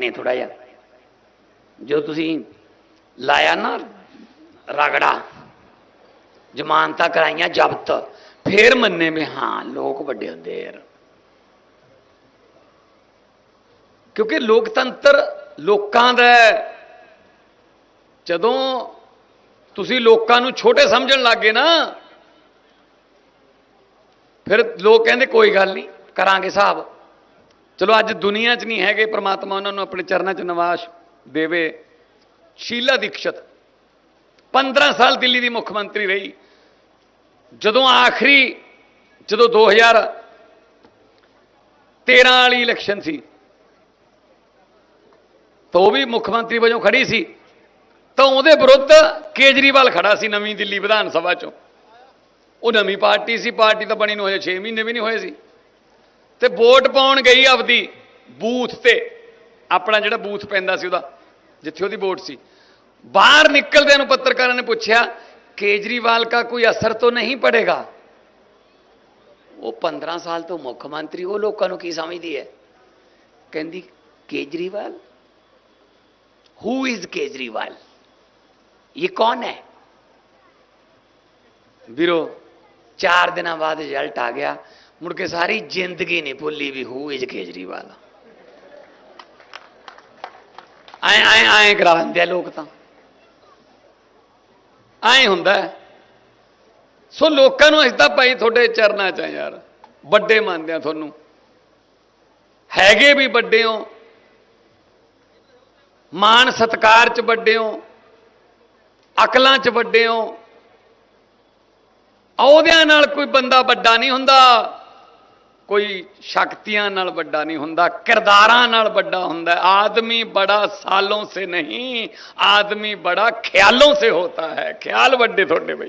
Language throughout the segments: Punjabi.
ਮੰਨੇ ਥੋੜਾ ਜਿਹਾ ਜੋ ਤੁਸੀਂ ਲਾਇਆ ਨਾ ਰਗੜਾ ਜ਼ਮਾਨਤਾਂ ਕਰਾਈਆਂ ਜ਼ਬਤ ਫੇਰ ਮੰਨੇ ਵੀ ਹਾਂ ਲੋਕ ਵੱਡੇ ਹੁੰਦੇ ਯਾਰ ਕਿਉਂਕਿ ਲੋਕਤੰਤਰ ਲੋਕਾਂ ਦਾ ਹੈ। ਜਦੋਂ ਤੁਸੀਂ ਲੋਕਾਂ ਨੂੰ ਛੋਟੇ ਸਮਝਣ ਲੱਗੇ ਨਾ ਫਿਰ ਲੋਕ ਕਹਿੰਦੇ ਕੋਈ ਗੱਲ ਨਹੀਂ ਕਰਾਂਗੇ ਹਿਸਾਬ ਚਲੋ ਅੱਜ ਦੁਨੀਆ 'ਚ ਨਹੀਂ ਹੈਗੇ ਪ੍ਰਮਾਤਮਾ ਉਹਨਾਂ ਨੂੰ ਆਪਣੇ ਚਰਨਾਂ 'ਚ ਨਿਵਾਸ ਦੇਵੇ। ਸ਼ੀਲਾ ਦੀਕਸ਼ਤ। 15 ਸਾਲ ਦਿੱਲੀ ਦੀ ਮੁੱਖ ਮੰਤਰੀ ਰਹੀ। ਜਦੋਂ ਆਖਰੀ, ਜਦੋਂ 2013 ਵਾਲੀ ਇਲੈਕਸ਼ਨ ਸੀ, ਤਾਂ ਉਹ ਵੀ ਮੁੱਖ ਮੰਤਰੀ ਵਜੋਂ ਖੜੀ ਸੀ। ਤਾਂ ਉਹਦੇ ਵਿਰੁੱਧ ਕੇਜਰੀਵਾਲ ਖੜਾ ਸੀ ਨਵੀਂ ਦਿੱਲੀ ਵਿਧਾਨ ਸਭਾ ਚੋਂ। ਉਹ ਨਵੀਂ ਪਾਰਟੀ ਸੀ, ਪਾਰਟੀ ਤਾਂ ਬਣੀ ਨੂੰ ਹਜੇ 6 ਮਹੀਨੇ ਵੀ ਨਹੀਂ ਹੋਏ ਸੀ। ਤੇ ਵੋਟ ਪਾਉਣ ਗਈ ਆਪਦੀ ਬੂਥ ਤੇ। ਆਪਣਾ ਜਿਹੜਾ ਬੂਥ ਪੈਂਦਾ ਸੀ ਉਹਦਾ, ਜਿੱਥੇ ਉਹਦੀ ਵੋਟ ਸੀ। ਬਾਹਰ ਨਿਕਲਦੇ ਨੂੰ ਪੱਤਰਕਾਰਾਂ ਨੇ ਪੁੱਛਿਆ, ਕੇਜਰੀਵਾਲ ਦਾ ਕੋਈ ਅਸਰ ਤਾਂ ਨਹੀਂ ਪੜੇਗਾ? ਉਹ 15 ਸਾਲ ਤੋਂ ਮੁੱਖ ਮੰਤਰੀ, ਉਹ ਲੋਕਾਂ ਨੂੰ ਕੀ ਸਮਝਦੀ ਹੈ? ਕਹਿੰਦੀ, ਕੇਜਰੀਵਾਲ? Who is Kejriwal? ਇਹ ਕੌਣ ਹੈ? ਵੀਰੋ 4 ਦਿਨਾਂ ਬਾਅਦ ਰਿਜ਼ਲਟ ਆ ਗਿਆ। ਮੁੜ ਕੇ ਸਾਰੀ ਜ਼ਿੰਦਗੀ ਨਹੀਂ ਭੁੱਲੀ ਵੀ ਹੂ ਇਜ਼ ਕੇਜਰੀਵਾਲ। ਆਏ ਆਏ ਆਏ ਕਰਾਉਂਦੇ ਆ ਲੋਕ ਤਾਂ। ਆਏ ਹੁੰਦਾ ਸੋ ਲੋਕਾਂ ਨੂੰ ਇਸਦਾ ਭਾਈ ਤੁਹਾਡੇ ਚਰਨਾਂ ਚ ਯਾਰ। ਵੱਡੇ ਮੰਨਦੇ ਆ ਤੁਹਾਨੂੰ। ਹੈਗੇ ਵੀ ਵੱਡੇ ਹੋ। ਮਾਣ ਸਤਕਾਰ ਚ ਵੱਡੇ ਹੋ। ਅਕਲਾਂ ਚ ਵੱਡੇ ਹੋ। ਉਹਦਿਆਂ ਨਾਲ ਕੋਈ ਬੰਦਾ ਵੱਡਾ ਨਹੀਂ ਹੁੰਦਾ। ਕੋਈ ਸ਼ਕਤੀਆਂ ਨਾਲ ਵੱਡਾ ਨਹੀਂ ਹੁੰਦਾ, ਕਿਰਦਾਰਾਂ ਨਾਲ ਵੱਡਾ ਹੁੰਦਾ। ਆਦਮੀ ਬੜਾ ਸਾਲੋਂ ਸੇ ਨਹੀਂ, ਆਦਮੀ ਬੜਾ ਖਿਆਲੋਂ ਸੇ ਹੋਤਾ ਹੈ। ਖਿਆਲ ਵੱਡੇ ਤੁਹਾਡੇ ਬਈ।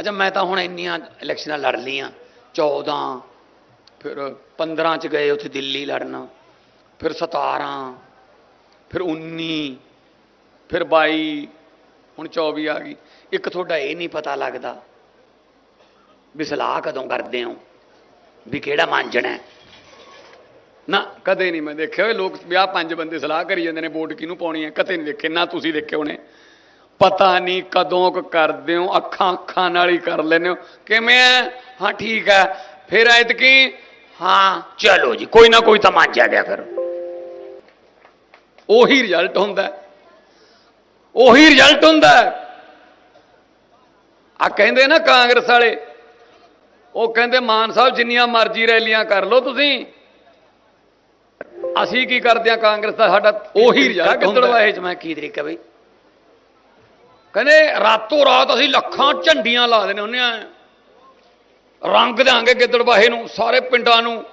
ਅੱਛਾ, ਮੈਂ ਤਾਂ ਹੁਣ ਇੰਨੀਆਂ ਇਲੈਕਸ਼ਨਾਂ ਲੜ ਲੀਆਂ 14 ਫਿਰ 15 ਚ ਗਏ ਉੱਥੇ ਦਿੱਲੀ ਲੜਨ। ਫਿਰ 17 ਫਿਰ 19 ਫਿਰ 22 ਹੁਣ 24 ਆ ਗਈ। ਇੱਕ ਤੁਹਾਡਾ ਇਹ ਨਹੀਂ ਪਤਾ ਲੱਗਦਾ ਵੀ ਸਲਾਹ ਕਦੋਂ ਕਰਦੇ ਹੋ? ਵੀ ਕਿਹੜਾ ਮਾਂਜਣਾ ਨਾ। ਕਦੇ ਨਹੀਂ ਮੈਂ ਦੇਖਿਆ ਹੋਏ ਲੋਕ ਵਿਆਹ ਪੰਜ ਬੰਦੇ ਸਲਾਹ ਕਰੀ ਜਾਂਦੇ ਨੇ, ਵੋਟ ਕਿਹਨੂੰ ਪਾਉਣੀ ਹੈ? ਕਦੇ ਨਹੀਂ ਦੇਖੇ, ਨਾ ਤੁਸੀਂ ਦੇਖੇ ਹੋਣੇ। ਪਤਾ ਨਹੀਂ ਕਦੋਂ ਕ ਕਰਦੇ ਹੋ, ਅੱਖਾਂ ਅੱਖਾਂ ਨਾਲ ਹੀ ਕਰ ਲੈਂਦੇ ਹੋ। ਕਿਵੇਂ ਹੈ? ਹਾਂ, ਠੀਕ ਹੈ। ਫਿਰ ਐਤਕੀ, ਹਾਂ, ਚਲੋ ਜੀ, ਕੋਈ ਨਾ ਕੋਈ ਤਾਂ ਮਾਂਜਿਆ ਗਿਆ ਫਿਰ। ਉਹੀ ਰਿਜ਼ਲਟ ਹੁੰਦਾ ਉਹੀ ਰਿਜ਼ਲਟ ਹੁੰਦਾ ਆ ਕਹਿੰਦੇ ਨਾ ਕਾਂਗਰਸ ਵਾਲੇ ਉਹ ਕਹਿੰਦੇ ਮਾਨ ਸਾਹਿਬ ਜਿੰਨੀਆਂ ਮਰਜ਼ੀ ਰੈਲੀਆਂ ਕਰ ਲਓ ਤੁਸੀਂ। ਅਸੀਂ ਕੀ ਕਰਦੇ ਆ ਕਾਂਗਰਸ ਦਾ? ਸਾਡਾ ਉਹੀ ਰਿਜ਼ਲਟ ਹੁੰਦਾ ਹੈ। ਚ? ਮੈਂ ਕੀ ਤਰੀਕਾ ਬਈ? ਕਹਿੰਦੇ ਰਾਤੋਂ ਰਾਤ ਅਸੀਂ ਲੱਖਾਂ ਝੰਡੀਆਂ ਲਾ ਦੇਣੇ ਹੁੰਨੇ ਆ ਰੰਗ ਦੇਾਂਗੇ ਗਿੱਦੜਬਾਹੇ ਨੂੰ ਸਾਰੇ ਪਿੰਡਾਂ ਨੂੰ।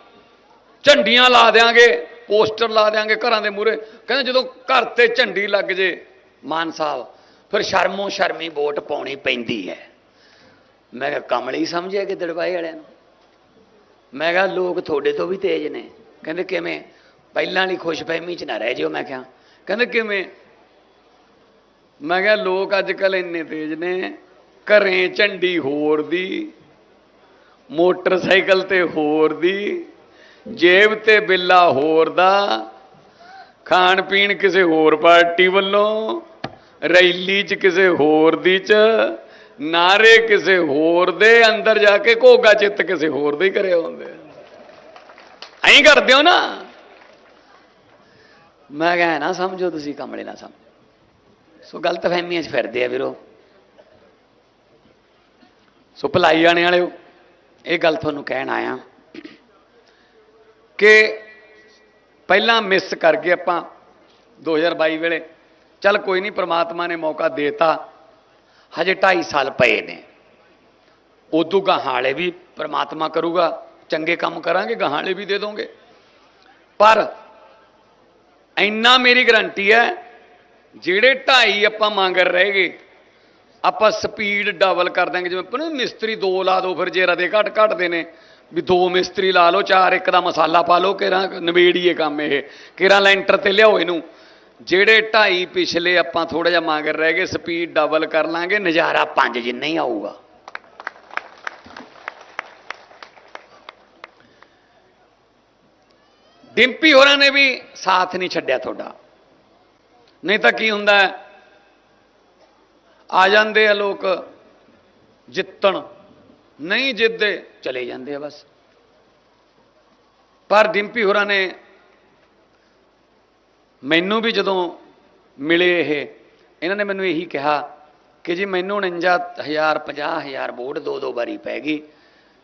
ਝੰਡੀਆਂ ਲਾ ਦੇਾਂਗੇ ਪੋਸਟਰ ਲਾ ਦੇਾਂਗੇ ਘਰਾਂ ਦੇ ਮੂਹਰੇ। ਕਹਿੰਦੇ ਜਦੋਂ ਘਰ ਤੇ ਝੰਡੀ ਲੱਗ ਜੇ ਮਾਨ ਸਾਹਿਬ ਫਿਰ ਸ਼ਰਮੋ ਸ਼ਰਮੀ ਵੋਟ ਪਾਉਣੀ ਪੈਂਦੀ ਹੈ। ਮੈਂ ਕਿਹਾ ਕਮਲੀ ਸਮਝਿਆ ਕਿ ਦੜਵਾਏ ਵਾਲਿਆਂ ਨੂੰ? ਮੈਂ ਕਿਹਾ, ਲੋਕ ਤੁਹਾਡੇ ਤੋਂ ਵੀ ਤੇਜ਼ ਨੇ। ਕਹਿੰਦੇ, ਕਿਵੇਂ? ਪਹਿਲਾਂ ਵਾਲੀ ਖੁਸ਼ਫਹਿਮੀ ਚ ਨਾ ਰਹਿ ਜਿਓ, ਮੈਂ ਕਿਹਾ। ਕਹਿੰਦੇ, ਕਿਵੇਂ? ਮੈਂ ਕਿਹਾ, ਲੋਕ ਅੱਜ ਕੱਲ ਇੰਨੇ ਤੇਜ਼ ਨੇ, ਘਰੇ ਝੰਡੀ ਹੋਰ ਦੀ, ਮੋਟਰਸਾਈਕਲ ਤੇ ਹੋਰ ਦੀ, ਜੇਬ ਤੇ ਬਿੱਲਾ ਹੋਰ ਦਾ ਖਾਣ ਪੀਣ ਕਿਸੇ ਹੋਰ ਪਾਰਟੀ ਵੱਲੋਂ, ਰੈਲੀ 'ਚ ਕਿਸੇ ਹੋਰ ਦੀ 'ਚ ਨਾਰੇ ਕਿਸੇ ਹੋਰ ਦੇ, ਅੰਦਰ ਜਾ ਕੇ ਘੋਗਾ ਚਿੱਤ ਕਿਸੇ ਹੋਰ ਦੇ ਹੀ ਕਰਿਆ ਹੁੰਦੇ ਐਂ ਕਰਦੇ ਹੋ ਨਾ। ਮੈਂ ਕਿਹਾ ਨਾ ਸਮਝੋ ਤੁਸੀਂ ਕਮਲੇ ਨਾ ਸਮਝੋ। ਸੋ ਗਲਤ ਫਹਿਮੀਆਂ 'ਚ ਫਿਰਦੇ ਆ ਵੀਰੋ। ਸੋ ਭਲਾਈ ਆਣੇ ਵਾਲਿਓ, ਇਹ ਗੱਲ ਤੁਹਾਨੂੰ ਕਹਿਣ ਆਇਆ ਕਿ ਪਹਿਲਾਂ ਮਿਸ ਕਰ ਗਏ ਆਪਾਂ 2022 ਵੇਲੇ ਚੱਲ ਕੋਈ ਨਹੀਂ ਪ੍ਰਮਾਤਮਾ ਨੇ ਮੌਕਾ ਦੇਤਾ। ਹਜੇ 2.5 ਸਾਲ ਪਏ ਨੇ। ਉਦੋਂ ਗਾਹਾਲੇ ਵੀ ਪ੍ਰਮਾਤਮਾ ਕਰੂਗਾ, ਚੰਗੇ ਕੰਮ ਕਰਾਂਗੇ, ਗਾਹਾਲੇ ਵੀ ਦੇ ਦੋਗੇ। ਪਰ ਇੰਨਾ ਮੇਰੀ ਗਰੰਟੀ ਹੈ, ਜਿਹੜੇ 2.5 ਆਪਾਂ ਮੰਗ ਰਹੇਗੇ ਆਪਾਂ ਸਪੀਡ ਡਬਲ ਕਰ ਦਾਂਗੇ ਜਿਵੇਂ ਆਪਾਂ ਨੂੰ ਮਿਸਤਰੀ ਦੋ ਲਾ ਦੋ, ਫਿਰ ਜੇ ਰਦੇ ਘਟ ਘਟਦੇ ਨੇ। ਵੀ ਦੋ ਮਿਸਤਰੀ ਲਾ ਲਓ, ਚਾਰ ਇੱਕ ਦਾ ਮਸਾਲਾ ਪਾ ਲਓ ਕਿਰਾਂ ਨਵੇੜੀਏ ਕੰਮ ਇਹ ਕਿਰਾਂ ਲੈਂਟਰ ਤੇ ਲਿਆਓ ਇਹਨੂੰ। ਜਿਹੜੇ ਢਾਈ ਪਿਛਲੇ ਆਪਾਂ ਥੋੜਾ ਜਿਹਾ ਮੰਗਰ ਰਹਿ ਗਏ ਸਪੀਡ ਡਬਲ ਕਰ ਲਾਂਗੇ, ਨਜ਼ਾਰਾ ਪੰਜ ਜਿੰਨਾ ਹੀ ਆਊਗਾ। ਡਿੰਪੀ ਹੋਰਾਂ ਨੇ ਵੀ ਸਾਥ ਨਹੀਂ ਛੱਡਿਆ ਤੁਹਾਡਾ। ਨਹੀਂ ਤਾਂ ਕੀ ਹੁੰਦਾ ਆ ਜਾਂਦੇ ਆ ਲੋਕ ਜਿੱਤਣ, ਨਹੀਂ ਜਿੱਤਦੇ, ਚਲੇ ਜਾਂਦੇ ਆ ਬਸ। ਪਰ ਡਿੰਪੀ ਹੋਰਾਂ ਨੇ ਮੈਨੂੰ ਵੀ ਜਦੋਂ ਮਿਲੇ ਇਹ, ਇਹਨਾਂ ਨੇ ਮੈਨੂੰ ਇਹੀ ਕਿਹਾ ਕਿ ਜੀ ਮੈਨੂੰ 49000 50000 ਵੋਟ ਦੋ ਦੋ ਵਾਰੀ ਪੈ ਗਈ,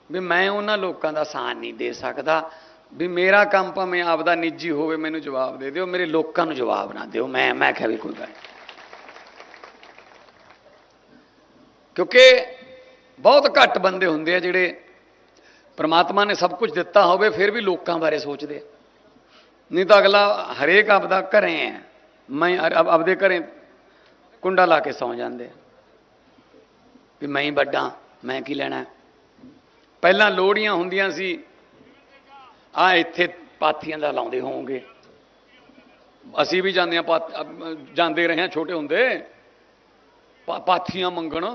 ਵੀ ਮੈਂ ਉਹਨਾਂ ਲੋਕਾਂ ਦਾ ਸਾਥ ਨਹੀਂ ਦੇ ਸਕਦਾ, ਵੀ ਮੇਰਾ ਕੰਮ ਭਾਵੇਂ ਆਪਦਾ ਨਿੱਜੀ ਹੋਵੇ ਮੈਨੂੰ ਜਵਾਬ ਦੇ ਦਿਓ, ਮੇਰੇ ਲੋਕਾਂ ਨੂੰ ਜਵਾਬ ਨਾ ਦਿਓ। ਮੈਂ ਮੈਂ ਕਿਹਾ ਵੀ ਕੋਈ ਗੱਲ ਕਿਉਂਕਿ ਬਹੁਤ ਘੱਟ ਬੰਦੇ ਹੁੰਦੇ ਆ ਜਿਹੜੇ ਪ੍ਰਮਾਤਮਾ ਨੇ ਸਭ ਕੁਝ ਦਿੱਤਾ ਹੋਵੇ, ਫਿਰ ਵੀ ਲੋਕਾਂ ਬਾਰੇ ਸੋਚਦੇ ਆ। ਨਹੀਂ ਤਾਂ ਅਗਲਾ ਹਰੇਕ ਆਪਦਾ ਘਰੇ ਹੈ। ਮੈਂ ਆਪਦੇ ਘਰੇ ਕੁੰਡਾ ਲਾ ਕੇ ਸੌ ਜਾਂਦੇ ਵੀ ਮੈਂ ਹੀ ਵੱਡਾ, ਮੈਂ ਕੀ ਲੈਣਾ ਪਹਿਲਾਂ ਲੋੜੀਆਂ ਹੁੰਦੀਆਂ ਸੀ ਆ ਇੱਥੇ ਪਾਥੀਆਂ ਦਾ ਲਾਉਂਦੇ ਹੋਵੋਗੇ। ਅਸੀਂ ਵੀ ਜਾਂਦੇ ਆ ਜਾਂਦੇ ਰਹੇ ਹਾਂ ਛੋਟੇ ਹੁੰਦੇ। ਪਾ- ਪਾਥੀਆਂ ਮੰਗਣ।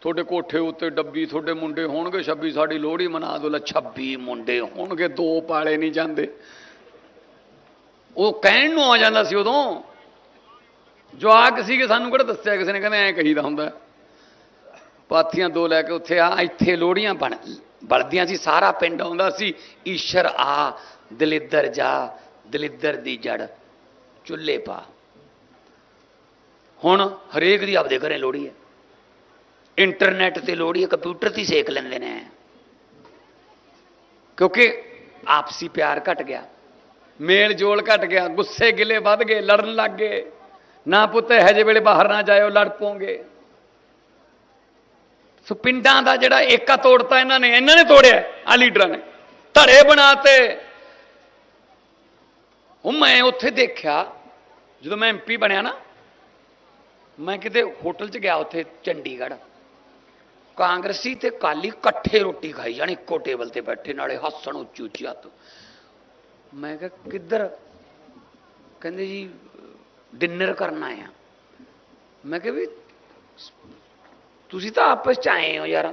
ਤੁਹਾਡੇ ਕੋਠੇ ਉੱਤੇ ਡੱਬੀ ਤੁਹਾਡੇ ਮੁੰਡੇ ਹੋਣਗੇ 26 ਸਾਡੀ ਲੋਹੜੀ ਮਨਾ ਦੋ ਲੈ 26 ਮੁੰਡੇ ਹੋਣਗੇ, ਦੋ ਪਾਲੇ ਨਹੀਂ ਜਾਂਦੇ। ਉਹ ਕਹਿਣ ਨੂੰ ਆ ਜਾਂਦਾ ਸੀ ਉਦੋਂ। ਜਵਾਕ ਸੀਗੇ ਸਾਨੂੰ ਕਿਹੜਾ ਦੱਸਿਆ ਕਿਸੇ ਨੇ? ਕਹਿੰਦੇ ਐਂ ਕਹੀਦਾ ਹੁੰਦਾ। ਪਾਥੀਆਂ ਦੋ ਲੈ ਕੇ ਉੱਥੇ ਆ, ਇੱਥੇ ਲੋਹੜੀਆਂ ਬਣ, ਬਲਦੀਆਂ ਸੀ, ਸਾਰਾ ਪਿੰਡ ਆਉਂਦਾ ਸੀ। ਈਸ਼ਰ ਆ, ਦਲਿੱਦਰ ਜਾ, ਦਲਿੱਦਰ ਦੀ ਜੜ, ਚੁੱਲ੍ਹੇ ਪਾ। ਹੁਣ ਹਰੇਕ ਦੀ ਆਪਦੇ ਘਰੇ ਲੋਹੜੀ ਹੈ। ਇੰਟਰਨੈਟ ਤੇ ਲੋਹੜੀ ਹੈ, ਕੰਪਿਊਟਰ ਤੇ ਸੇਕ ਲੈਂਦੇ ਨੇ। ਕਿਉਂਕਿ ਆਪਸੀ ਪਿਆਰ ਘਟ ਗਿਆ। ਮੇਲ ਜੋਲ ਘਟ ਗਿਆ, ਗੁੱਸੇ ਗਿਲੇ ਵੱਧ ਗਏ, ਲੜਨ ਲੱਗ ਗਏ। ਨਾ ਪੁੱਤ, ਇਹੋ ਜਿਹੇ ਵੇਲੇ ਬਾਹਰ ਨਾ ਜਾਇਓ, ਲੜ ਪੋਗੇ। ਸੋ ਪਿੰਡਾਂ ਦਾ ਜਿਹੜਾ ਏਕਾ ਤੋੜਤਾ ਇਹਨਾਂ ਨੇ ਇਹਨਾਂ ਨੇ ਤੋੜਿਆ ਆ ਲੀਡਰਾਂ ਨੇ। ਧੜੇ ਬਣਾਤੇ। ਉਹ ਮੈਂ ਉੱਥੇ ਦੇਖਿਆ, ਜਦੋਂ ਮੈਂ ਐਮਪੀ ਬਣਿਆ ਨਾ, ਮੈਂ ਕਿਤੇ ਹੋਟਲ 'ਚ ਗਿਆ ਉੱਥੇ, ਚੰਡੀਗੜ੍ਹ। ਕਾਂਗਰਸੀ ਤੇ ਕਾਲੀ ਇਕੱਠੇ ਰੋਟੀ ਖਾਈ ਜਾਣੀ, ਇੱਕੋ ਟੇਬਲ ਤੇ ਬੈਠੇ, ਨਾਲੇ ਹੱਸਣ ਉੱਚੀ ਉੱਚੀ ਹੱਥ। ਮੈਂ ਕਿਹਾ, ਕਿੱਧਰ? ਕਹਿੰਦੇ ਜੀ ਡਿਨਰ ਕਰਨ ਆਇਆ ਮੈਂ ਕਿਹਾ, ਵੀ ਤੁਸੀਂ ਤਾਂ ਆਪਸ ਚ ਆਏ ਹੋ ਯਾਰ।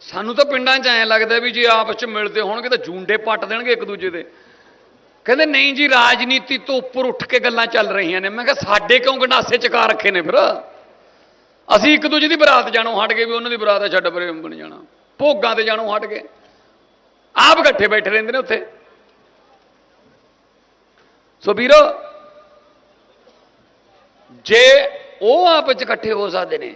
ਸਾਨੂੰ ਤਾਂ ਪਿੰਡਾਂ 'ਚ ਐਂ ਲੱਗਦਾ ਵੀ ਜੇ ਆਪਸ 'ਚ ਮਿਲਦੇ ਹੋਣਗੇ ਤਾਂ ਜੂੰਡੇ ਪੱਟ ਦੇਣਗੇ ਇੱਕ ਦੂਜੇ ਦੇ। ਕਹਿੰਦੇ, ਨਹੀਂ ਜੀ, ਰਾਜਨੀਤੀ ਤੋਂ ਉੱਪਰ ਉੱਠ ਕੇ ਗੱਲਾਂ ਚੱਲ ਰਹੀਆਂ ਨੇ। ਮੈਂ ਕਿਹਾ, ਸਾਡੇ ਕਿਉਂ ਗੰਡਾਸੇ ਚਕਾ ਰੱਖੇ ਨੇ ਫਿਰ? ਅਸੀਂ ਇੱਕ ਦੂਜੇ ਦੀ ਬਰਾਤ ਜਾਣੋਂ ਹਟ ਗਏ ਵੀ ਉਹਨਾਂ ਦੀ ਬਰਾਤ ਆ ਛੱਡ ਪਰੇ ਬਣ ਜਾਣਾ। ਭੋਗਾਂ ਤੇ ਜਾਣੋਂ ਹਟ ਗਏ। ਆਪ ਇਕੱਠੇ ਬੈਠੇ ਰਹਿੰਦੇ ਨੇ ਉੱਥੇ। ਸੋ ਵੀਰੋ, ਜੇ ਉਹ ਆਪਸ ਚ ਇਕੱਠੇ ਹੋ ਸਕਦੇ ਨੇ,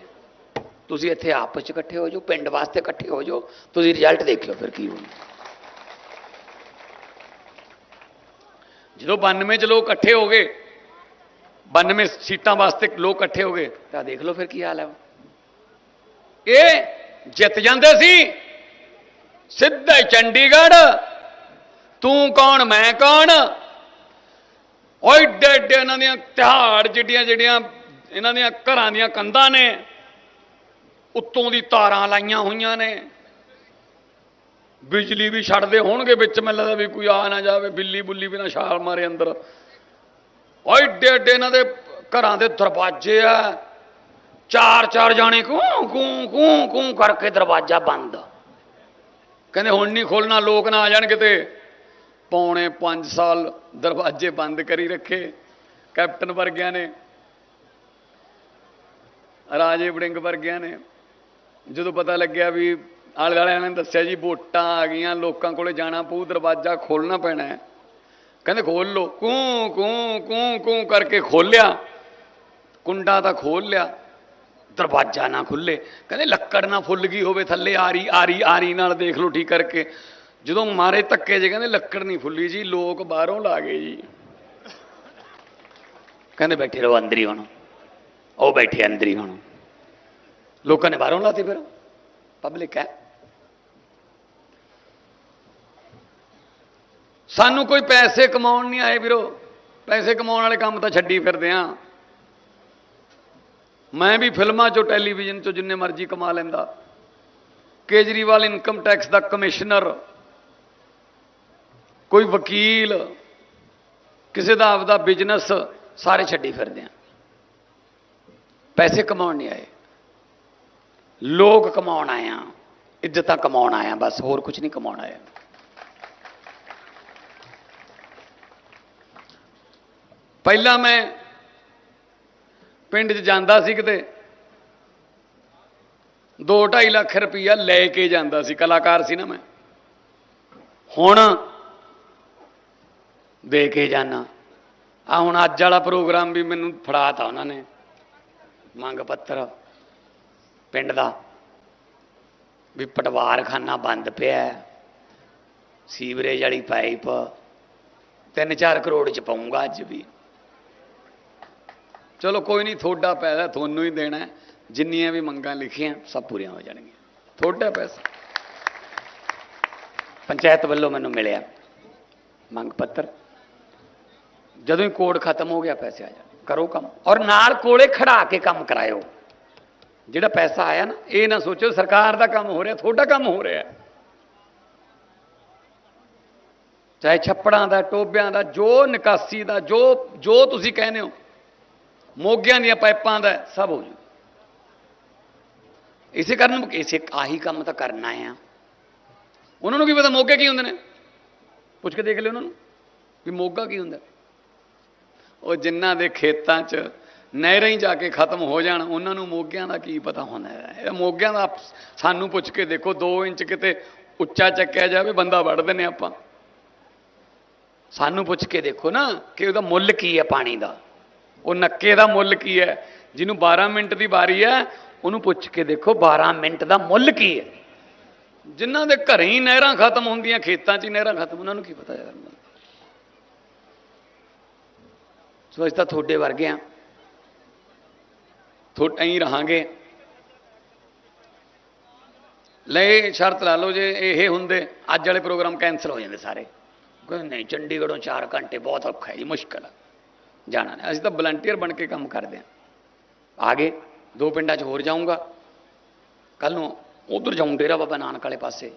ਤੁਸੀਂ ਇੱਥੇ ਆਪਸ ਚ ਇਕੱਠੇ ਹੋ ਜਾਓ, ਪਿੰਡ ਵਾਸਤੇ ਇਕੱਠੇ ਹੋ ਜਾਓ, ਤੁਸੀਂ ਰਿਜ਼ਲਟ ਦੇਖਿਓ ਫਿਰ ਕੀ ਹੋਣਾ ਜਦੋਂ 92 ਚ ਲੋਕ ਇਕੱਠੇ ਹੋ ਗਏ 92 ਸੀਟਾਂ ਵਾਸਤੇ ਲੋਕ ਇਕੱਠੇ ਹੋ ਗਏ, ਤਾਂ ਦੇਖ ਲਓ ਫਿਰ ਕੀ ਹਾਲ ਹੈ। ਇਹ ਜਿੱਤ ਜਾਂਦੇ ਸੀ, ਸਿੱਧਾ ਚੰਡੀਗੜ੍ਹ, ਤੂੰ ਕੌਣ, ਮੈਂ ਕੌਣ ਓਏ ਡੇ ਡੇ ਇਹਨਾਂ ਦੀਆਂ ਤਿਹਾੜ ਜਿਹੜੀਆਂ ਜਿਹੜੀਆਂ ਇਹਨਾਂ ਦੀਆਂ ਘਰਾਂ ਦੀਆਂ ਕੰਧਾਂ ਨੇ, ਉੱਤੋਂ ਦੀ ਤਾਰਾਂ ਲਾਈਆਂ ਹੋਈਆਂ ਨੇ। ਬਿਜਲੀ ਵੀ ਛੱਡਦੇ ਹੋਣਗੇ ਵਿੱਚ, ਮੈਨੂੰ ਲੱਗਦਾ ਵੀ ਕੋਈ ਆ ਨਾ ਜਾਵੇ, ਬਿੱਲੀ ਬੁੱਲੀ ਵੀ ਨਾ ਛਾਲ ਮਾਰੇ ਅੰਦਰ। ਓਏ ਡੇ ਡੇ ਇਹਨਾਂ ਦੇ ਘਰਾਂ ਦੇ ਦਰਵਾਜ਼ੇ ਆ। ਚਾਰ ਚਾਰ ਜਾਣੇ ਕੂੰ ਕੂ ਕੂ ਕੂ ਕਰਕੇ ਦਰਵਾਜ਼ਾ ਬੰਦ। ਕਹਿੰਦੇ ਹੁਣ ਨਹੀਂ ਖੋਲਣਾ ਲੋਕ ਨਾ ਆ ਜਾਣ ਕਿਤੇ। ਪੌਣੇ 5 ਸਾਲ ਦਰਵਾਜ਼ੇ ਬੰਦ ਕਰੀ ਰੱਖੇ। ਕੈਪਟਨ ਵਰਗਿਆਂ ਨੇ, ਰਾਜੇ ਵੜਿੰਗ ਵਰਗਿਆਂ ਨੇ, ਜਦੋਂ ਪਤਾ ਲੱਗਿਆ ਵੀ ਆਲੇ ਵਾਲਿਆਂ ਨੇ ਦੱਸਿਆ ਜੀ ਵੋਟਾਂ ਆ ਗਈਆਂ, ਲੋਕਾਂ ਕੋਲੇ ਜਾਣਾ ਪਊ, ਦਰਵਾਜ਼ਾ ਖੋਲਣਾ ਪੈਣਾ ਹੈ। ਕਹਿੰਦੇ ਖੋਲ ਲੋ ਕੂ ਕੂ ਕੂ ਕੂ ਕਰਕੇ ਖੋਲਿਆ ਕੁੰਡਾ ਤਾਂ ਖੋਲ ਲਿਆ, ਦਰਵਾਜ਼ਾ ਨਾ ਖੁੱਲੇ ਕਹਿੰਦੇ ਲੱਕੜ ਨਾ ਫੁੱਲ ਗਈ ਹੋਵੇ ਥੱਲੇ, ਆਰੀ ਆਰੀ ਆਰੀ ਨਾਲ ਦੇਖ ਲਓ ਠੀਕ ਕਰਕੇ। ਜਦੋਂ ਮਾਰੇ ਧੱਕੇ ਜੇ ਕਹਿੰਦੇ ਲੱਕੜ ਨਹੀਂ ਫੁੱਲੀ ਜੀ, ਲੋਕ ਬਾਹਰੋਂ ਲਾ ਗਏ ਜੀ। ਕਹਿੰਦੇ ਬੈਠੇ ਰਹੋ, ਅੰਦਰ ਹੀ ਹੁਣ। ਉਹ ਬੈਠੇ ਅੰਦਰ ਹੀ ਹੁਣ। ਲੋਕਾਂ ਨੇ ਬਾਹਰੋਂ ਲਾਤੀ ਫਿਰ। ਪਬਲਿਕ ਹੈ। ਸਾਨੂੰ ਕੋਈ ਪੈਸੇ ਕਮਾਉਣ ਨਹੀਂ ਆਏ ਵੀਰੋ। ਪੈਸੇ ਕਮਾਉਣ ਵਾਲੇ ਕੰਮ ਤਾਂ ਛੱਡੀ ਫਿਰਦੇ ਆ। ਮੈਂ ਵੀ ਫਿਲਮਾਂ ਚੋਂ, ਟੈਲੀਵਿਜ਼ਨ ਚੋਂ ਜਿੰਨੇ ਮਰਜ਼ੀ ਕਮਾ ਲੈਂਦਾ। ਕੇਜਰੀਵਾਲ ਇਨਕਮ ਟੈਕਸ ਦਾ ਕਮਿਸ਼ਨਰ। ਕੋਈ ਵਕੀਲ, ਕਿਸੇ ਦਾ ਆਪਦਾ ਬਿਜ਼ਨਸ ਸਾਰੇ ਛੱਡੀ ਫਿਰਦੇ ਆ। ਪੈਸੇ ਕਮਾਉਣ ਨਹੀਂ ਆਏ। ਲੋਕ ਕਮਾਉਣ ਆਏ ਆ, ਇੱਜ਼ਤਾਂ ਕਮਾਉਣ ਆਏ ਆ, ਬਸ ਹੋਰ ਕੁਝ ਨਹੀਂ ਕਮਾਉਣ ਆਏ। ਪਹਿਲਾਂ ਮੈਂ ਪਿੰਡ 'ਚ ਜਾਂਦਾ ਸੀ ਕਿਤੇ 2.5 ਲੱਖ ਰੁਪਈਆ ਲੈ ਕੇ ਜਾਂਦਾ ਸੀ, ਕਲਾਕਾਰ ਸੀ ਨਾ ਮੈਂ। ਹੁਣ ਦੇ ਕੇ ਜਾਣਾ ਆ ਹੁਣ ਅੱਜ ਵਾਲਾ ਪ੍ਰੋਗਰਾਮ ਵੀ ਮੈਨੂੰ ਫੜਾਤਾ ਉਹਨਾਂ ਨੇ, ਮੰਗ ਪੱਤਰ। ਪਿੰਡ ਦਾ ਵੀ ਪਟਵਾਰਖਾਨਾ ਬੰਦ ਪਿਆ ਸੀਵਰੇਜ ਵਾਲੀ ਪਾਈਪ 3-4 ਕਰੋੜ ਚ ਪਾਉਂਗਾ ਅੱਜ ਵੀ। ਚਲੋ ਕੋਈ ਨਹੀਂ, ਥੋੜਾ ਪੈਸਾ ਤੁਹਾਨੂੰ ਹੀ ਦੇਣਾ ਜਿੰਨੀਆਂ ਵੀ ਮੰਗਾਂ ਲਿਖੀਆਂ ਸਭ ਪੂਰੀਆਂ ਹੋ ਜਾਣਗੀਆਂ। ਥੋੜਾ ਪੈਸਾ। ਪੰਚਾਇਤ ਵੱਲੋਂ ਮੈਨੂੰ ਮਿਲਿਆ ਮੰਗ ਪੱਤਰ। ਜਦੋਂ ਹੀ ਕੋਡ ਖਤਮ ਹੋ ਗਿਆ, ਪੈਸੇ ਆ ਜਾਣ। ਕਰੋ ਕੰਮ। ਔਰ ਨਾਲ ਕੋਲੇ ਖੜਾ ਕੇ ਕੰਮ ਕਰਾਇਓ। ਜਿਹੜਾ ਪੈਸਾ ਆਇਆ ਨਾ, ਇਹ ਨਾ ਸੋਚੋ ਸਰਕਾਰ ਦਾ ਕੰਮ ਹੋ ਰਿਹਾ, ਤੁਹਾਡਾ ਕੰਮ ਹੋ ਰਿਹਾ। ਚਾਹੇ ਛੱਪੜਾਂ ਦਾ, ਟੋਬਿਆਂ ਦਾ, ਜੋ ਨਿਕਾਸੀ ਦਾ, ਜੋ ਜੋ ਤੁਸੀਂ ਕਹਿੰਦੇ ਹੋ, ਮੋਗਿਆਂ ਦੀਆਂ ਪਾਈਪਾਂ ਦਾ, ਸਭ ਹੋ ਜੂ। ਇਸੇ ਕਾਰਨ ਇਸੇ ਆਹੀ ਕੰਮ ਤਾਂ ਕਰਨਾ ਆ। ਉਹਨਾਂ ਨੂੰ ਕੀ ਪਤਾ ਮੋਗੇ ਕੀ ਹੁੰਦੇ ਨੇ? ਪੁੱਛ ਕੇ ਦੇਖ ਲਿਓ ਉਹਨਾਂ ਨੂੰ। ਵੀ ਮੋਗਾ ਕੀ ਹੁੰਦਾ? ਉਹ ਜਿਨ੍ਹਾਂ ਦੇ ਖੇਤਾਂ 'ਚ ਨਹਿਰਾਂ ਹੀ ਜਾ ਕੇ ਖਤਮ ਹੋ ਜਾਣ, ਉਹਨਾਂ ਨੂੰ ਮੋਗਿਆਂ ਦਾ ਕੀ ਪਤਾ ਹੁੰਦਾ ਹੈ? ਇਹ ਮੋਗਿਆਂ ਦਾ ਸਾਨੂੰ ਪੁੱਛ ਕੇ ਦੇਖੋ 2 ਇੰਚ ਕਿਤੇ ਉੱਚਾ ਚੱਕਿਆ ਜਾਵੇ, ਬੰਦਾ ਵੜ ਦਿੰਨੇ ਆਪਾਂ। ਸਾਨੂੰ ਪੁੱਛ ਕੇ ਦੇਖੋ ਨਾ ਕਿ ਉਹਦਾ ਮੁੱਲ ਕੀ ਹੈ ਪਾਣੀ ਦਾ। ਉਹ ਨੱਕੇ ਦਾ ਮੁੱਲ ਕੀ ਹੈ? ਜਿਹਨੂੰ 12 ਮਿੰਟ ਦੀ ਵਾਰੀ ਹੈ, ਉਹਨੂੰ ਪੁੱਛ ਕੇ ਦੇਖੋ 12 ਮਿੰਟ ਦਾ ਮੁੱਲ ਕੀ ਹੈ। ਜਿਨ੍ਹਾਂ ਦੇ ਘਰੇ ਹੀ ਨਹਿਰਾਂ ਖਤਮ ਹੁੰਦੀਆਂ, ਖੇਤਾਂ 'ਚ ਹੀ ਨਹਿਰਾਂ ਖਤਮ, ਉਹਨਾਂ ਨੂੰ ਕੀ ਪਤਾ ਯਾਰ? ਸੋ ਅਸੀਂ ਤਾਂ ਤੁਹਾਡੇ ਵਰਗੇ ਆ। ਤੁਹਾਡੇ ਹੀ ਰਹਾਂਗੇ। ਲੈ, ਸ਼ਰਤ ਲਾ ਲਓ ਜੇ ਇਹ ਹੁੰਦੇ, ਅੱਜ ਵਾਲੇ ਪ੍ਰੋਗਰਾਮ ਕੈਨਸਲ ਹੋ ਜਾਂਦੇ ਸਾਰੇ। ਕਹਿੰਦੇ ਨਹੀਂ, ਚੰਡੀਗੜ੍ਹੋਂ 4 ਘੰਟੇ ਬਹੁਤ ਔਖਾ ਹੈ ਜੀ, ਮੁਸ਼ਕਲ ਹੈ ਜਾਣਾ ਨਹੀਂ। ਅਸੀਂ ਤਾਂ ਵਲੰਟੀਅਰ ਬਣ ਕੇ ਕੰਮ ਕਰਦੇ ਆ। ਆਗੇ, ਦੋ ਪਿੰਡਾਂ 'ਚ ਹੋਰ ਜਾਊਂਗਾ। ਕੱਲ ਨੂੰ ਉਧਰ ਜਾਊਂ, ਡੇਰਾ ਬਾਬਾ ਨਾਨਕ ਵਾਲੇ ਪਾਸੇ।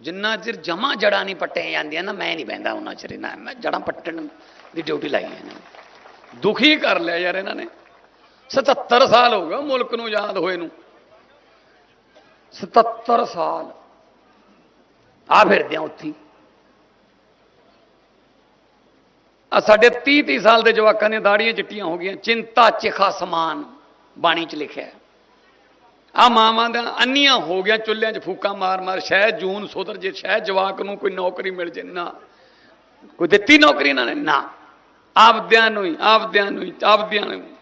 ਜਿੰਨਾ ਚਿਰ ਜਮਾ ਜੜਾਂ ਨਹੀਂ ਪੱਟੇ ਜਾਂਦੀਆਂ ਨਾ, ਮੈਂ ਨਹੀਂ ਬਹਿੰਦਾ ਉਹਨਾਂ ਚਿਰ। ਨਾ, ਮੈਂ ਜੜਾਂ ਪੱਟਣ ਦੀ ਡਿਊਟੀ ਲਾਈ ਹੈ ਇਹਨਾਂ ਨੇ। ਦੁਖੀ ਕਰ ਲਿਆ ਯਾਰ ਇਹਨਾਂ ਨੇ। 77 ਸਾਲ ਹੋ ਗਏ ਮੁਲਕ ਨੂੰ ਆਜ਼ਾਦ ਹੋਏ ਨੂੰ। 77 ਸਾਲ। ਆ ਫਿਰਦੇ ਆ ਉੱਥੇ। ਆ ਸਾਡੇ 30 30 ਸਾਲ ਦੇ ਜਵਾਕਾਂ ਦੀਆਂ ਦਾੜੀਆਂ ਚਿੱਟੀਆਂ ਹੋ ਗਈਆਂ। ਚਿੰਤਾ ਚਿਖਾ ਸਮਾਨ ਬਾਣੀ 'ਚ ਲਿਖਿਆ ਹੈ। ਆ ਮਾਵਾਂ ਦਾ ਅੰਨੀਆਂ ਹੋ ਗਿਆ ਚੁੱਲ੍ਹਿਆਂ 'ਚ ਫੂਕਾਂ ਮਾਰ ਮਾਰ। ਸ਼ਾਇਦ ਜੂਨ ਸੁਧਰ ਜੇ ਸ਼ਾਇਦ ਜਵਾਕ ਨੂੰ ਕੋਈ ਨੌਕਰੀ ਮਿਲ ਜੇ ਨਾ। ਕੋਈ ਦਿੱਤੀ ਨੌਕਰੀ ਇਹਨਾਂ ਨੇ? ਨਾ। ਆਪਦਿਆਂ ਨੂੰ ਹੀ, ਆਪਦਿਆਂ ਨੂੰ ਹੀ, ਆਪਦਿਆਂ ਨੂੰ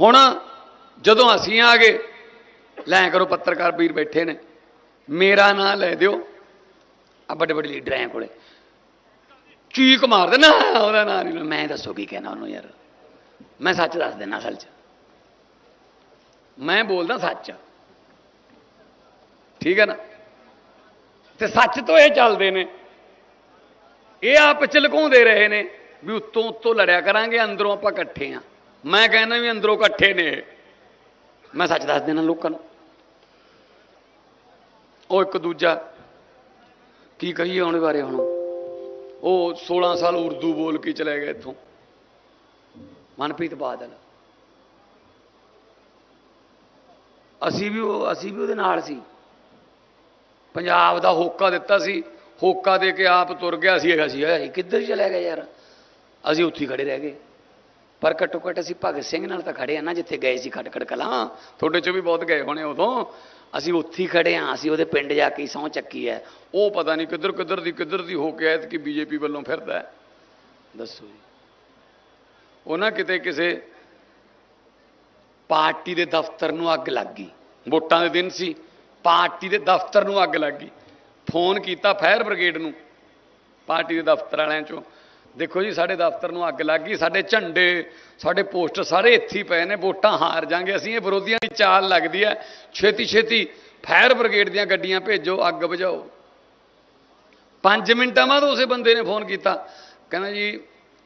ਹੁਣ ਜਦੋਂ ਅਸੀਂ ਆ ਗਏ, ਲੈ ਕਰੋ ਪੱਤਰਕਾਰ ਵੀਰ ਬੈਠੇ ਨੇ, ਮੇਰਾ ਨਾਂ ਲੈ ਦਿਓ। ਆ ਵੱਡੇ ਵੱਡੇ ਲੀਡਰ ਐ ਕੋਲੇ। ਚੀਕ ਮਾਰਦੇ ਨਾ ਉਹਦਾ ਨਾਂ ਨਹੀਂ, ਮੈਂ ਦੱਸੋ ਕੀ ਕਹਿਣਾ ਉਹਨੂੰ ਯਾਰ। ਮੈਂ ਸੱਚ ਦੱਸ ਦੇਣਾ ਅਸਲ 'ਚ। ਮੈਂ ਬੋਲਦਾ ਸੱਚ। ਠੀਕ ਹੈ ਨਾ? ਤੇ ਸੱਚ ਤੋਂ ਇਹ ਚੱਲਦੇ ਨੇ। ਇਹ ਆਪ ਚ ਲੁਕਾਉਂਦੇ ਰਹੇ ਨੇ ਵੀ ਉੱਤੋਂ ਉੱਤੋਂ ਲੜਿਆ ਕਰਾਂਗੇ, ਅੰਦਰੋਂ ਆਪਾਂ ਇਕੱਠੇ ਆ। ਮੈਂ ਕਹਿੰਦਾ ਵੀ ਅੰਦਰੋਂ ਇਕੱਠੇ ਨੇ ਮੈਂ ਸੱਚ ਦੱਸ ਦੇਣਾ ਲੋਕਾਂ ਨੂੰ। ਉਹ ਇੱਕ ਦੂਜਾ, ਕੀ ਕਹੀਏ ਉਹਦੇ ਬਾਰੇ ਹੁਣ? ਉਹ 16 ਸਾਲ ਉਰਦੂ ਬੋਲ ਕੇ ਚਲੇ ਗਏ ਇੱਥੋਂ। ਮਨਪ੍ਰੀਤ ਬਾਦਲ। ਅਸੀਂ ਵੀ ਉਹ ਅਸੀਂ ਵੀ ਉਹਦੇ ਨਾਲ ਸੀ। ਪੰਜਾਬ ਦਾ ਹੋਕਾ ਦਿੱਤਾ ਸੀ। ਹੋਕਾ ਦੇ ਕੇ ਆਪ ਤੁਰ ਗਿਆ ਸੀ ਹੈਗਾ ਸੀ ਇਹ ਕਿੱਧਰ ਚਲੇ ਗਿਆ ਯਾਰ? ਅਸੀਂ ਉੱਥੇ ਹੀ ਖੜੇ ਰਹਿ ਗਏ। ਪਰ ਘੱਟੋ ਘੱਟ ਅਸੀਂ ਭਗਤ ਸਿੰਘ ਨਾਲ ਤਾਂ ਖੜੇ ਆ ਨਾ, ਜਿੱਥੇ ਗਏ ਸੀ ਖਟਖੜ ਕਲਾਂ। ਤੁਹਾਡੇ ਚੋਂ ਵੀ ਬਹੁਤ ਗਏ ਹੋਣੇ ਉਦੋਂ। ਅਸੀਂ ਉੱਥੇ ਹੀ ਖੜੇ ਆ, ਅਸੀਂ ਉਹਦੇ ਪਿੰਡ ਜਾ ਕੇ ਸਹੁੰ ਚੱਕੀ ਹੈ। ਉਹ ਪਤਾ ਨਹੀਂ ਕਿੱਧਰ ਕਿੱਧਰ ਦੀ ਕਿੱਧਰ ਦੀ ਹੋ ਕੇ ਆਇਤ ਕਿ ਬੀਜੇਪੀ ਵੱਲੋਂ ਫਿਰਦਾ ਹੈ। ਦੱਸੋ ਜੀ। ਉਹਨਾਂ ਕਿਤੇ ਕਿਸੇ ਪਾਰਟੀ ਦੇ ਦਫ਼ਤਰ ਨੂੰ ਅੱਗ ਲੱਗ ਗਈ। ਵੋਟਾਂ ਦੇ ਦਿਨ ਸੀ, ਪਾਰਟੀ ਦੇ ਦਫ਼ਤਰ ਨੂੰ ਅੱਗ ਲੱਗ ਗਈ। ਫੋਨ ਕੀਤਾ ਫਾਇਰ ਬ੍ਰਿਗੇਡ ਨੂੰ, ਪਾਰਟੀ ਦੇ ਦਫ਼ਤਰ ਵਾਲਿਆਂ ਚੋਂ। ਦੇਖੋ ਜੀ, ਸਾਡੇ ਦਫ਼ਤਰ ਨੂੰ ਅੱਗ ਲੱਗ ਗਈ, ਸਾਡੇ ਝੰਡੇ, ਸਾਡੇ ਪੋਸਟਰ ਸਾਰੇ ਇੱਥੇ ਪਏ ਨੇ, ਵੋਟਾਂ ਹਾਰ ਜਾਾਂਗੇ, ਅਸੀਂ ਇਹ ਵਿਰੋਧੀਆਂ ਦੀ ਚਾਲ ਲੱਗਦੀ ਹੈ। ਛੇਤੀ ਛੇਤੀ ਫਾਇਰ ਬ੍ਰਿਗੇਡ ਦੀਆਂ ਗੱਡੀਆਂ ਭੇਜੋ, ਅੱਗ ਬੁਝਾਓ। 5 ਮਿੰਟਾਂ ਬਾਅਦ ਉਸੇ ਬੰਦੇ ਨੇ ਫੋਨ ਕੀਤਾ। ਕਹਿੰਦਾ ਜੀ,